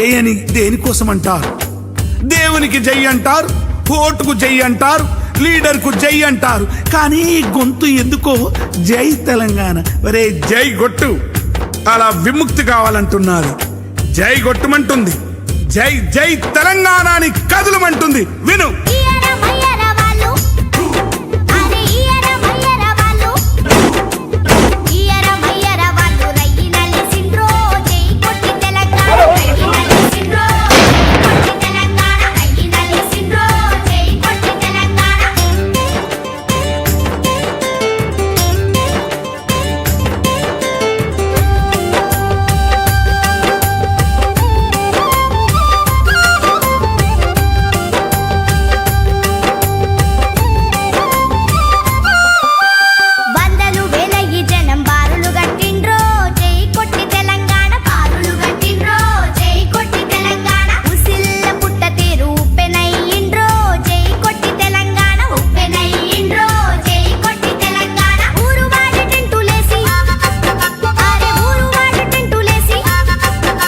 జై అని దేనికోసం అంటారు దేవునికి జై అంటారు ఓటుకు జై అంటారు లీడర్కు జై అంటారు. కానీ గొంతు ఎందుకో జై తెలంగాణ. ఒరే జై గొట్టు. అలా విముక్తి కావాలంటున్నారు. జై గొట్టుమంటుంది. జై జై తెలంగాణ అని కదులమంటుంది. విను.